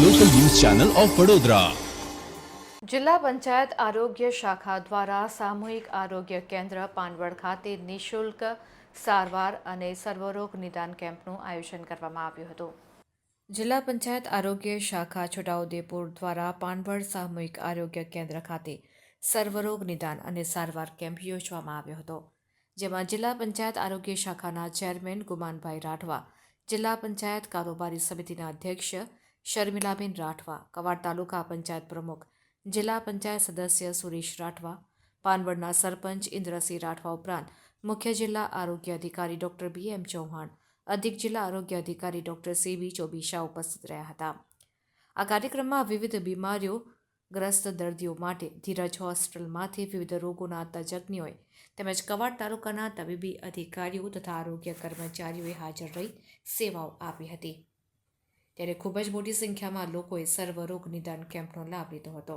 Channel of Vadodara. જિલ્લા પંચાયત આરોગ્ય શાખા દ્વારા સામૂહિક આરોગ્ય કેન્દ્ર પાનવડ ખાતે નિઃશુલ્ક સારવાર અને સર્વરોગ નિદાન કેમ્પનું આયોજન કરવામાં આવ્યું હતું. જિલ્લા પંચાયત આરોગ્ય શાખા છોટાઉદેપુર દ્વારા પાનવડ સામૂહિક આરોગ્ય કેન્દ્ર ખાતે સર્વરોગ નિદાન અને સારવાર કેમ્પ યોજવામાં આવ્યો હતો, જેમાં જિલ્લા પંચાયત આરોગ્ય શાખાના ચેરમેન ગુમાનભાઈ રાઠવા, જિલ્લા પંચાયત કારોબારી સમિતિના અધ્યક્ષ શર્મિલાબેન રાઠવા, કવાડ તાલુકા પંચાયત પ્રમુખ, જિલ્લા પંચાયત સદસ્ય સુરેશ રાઠવા, પાનવડના સરપંચ ઇન્દ્રસિંહ રાઠવા ઉપરાંત મુખ્ય જિલ્લા આરોગ્ય અધિકારી ડોક્ટર બી એમ ચૌહાણ, અધિક જિલ્લા આરોગ્ય અધિકારી ડોક્ટર સી બી ચોબીશા ઉપસ્થિત રહ્યા હતા. આ કાર્યક્રમમાં વિવિધ બીમારીઓ ગ્રસ્ત દર્દીઓ માટે ધીરજ હોસ્પિટલમાંથી વિવિધ રોગોના તજજ્ઞોએ તેમજ કવાડ તાલુકાના તબીબી અધિકારીઓ તથા આરોગ્ય કર્મચારીઓએ હાજર રહી સેવાઓ આપી હતી. ત્યારે ખૂબ જ મોટી સંખ્યામાં લોકોએ સર્વરોગ નિદાન કેમ્પનો લાભ લીધો હતો.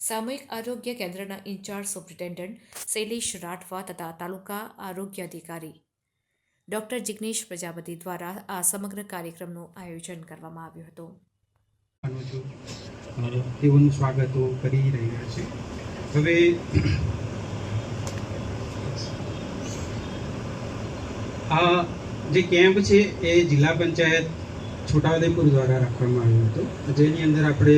સામૂહિક આરોગ્ય કેન્દ્રના ઇન્ચાર્જ સુપ્રિન્ટેન્ડન્ટ શૈલેષ રાઠવા તથા તાલુકા આરોગ્ય અધિકારી ડોક્ટર જિગ્નેશ પ્રજાપતિ દ્વારા આ સમગ્ર કાર્યક્રમનું આયોજન કરવામાં આવ્યું હતું. તેઓનું સ્વાગત કરી રહ્યા છે. હવે આ જે કેમ્પ છે એ જિલ્લા પંચાયત છોટાઉદેપુર દ્વારા રાખવામાં આવ્યો હતો. જેની અંદર આપણે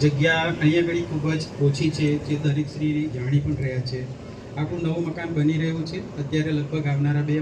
જગ્યા અહીંયા આગળ ખૂબ જ ઓછી છે, જે દરેક શ્રી જાણી પણ રહ્યા છે. આપણું નવું મકાન બની રહ્યું છે. અત્યારે લગભગ આવનારા બે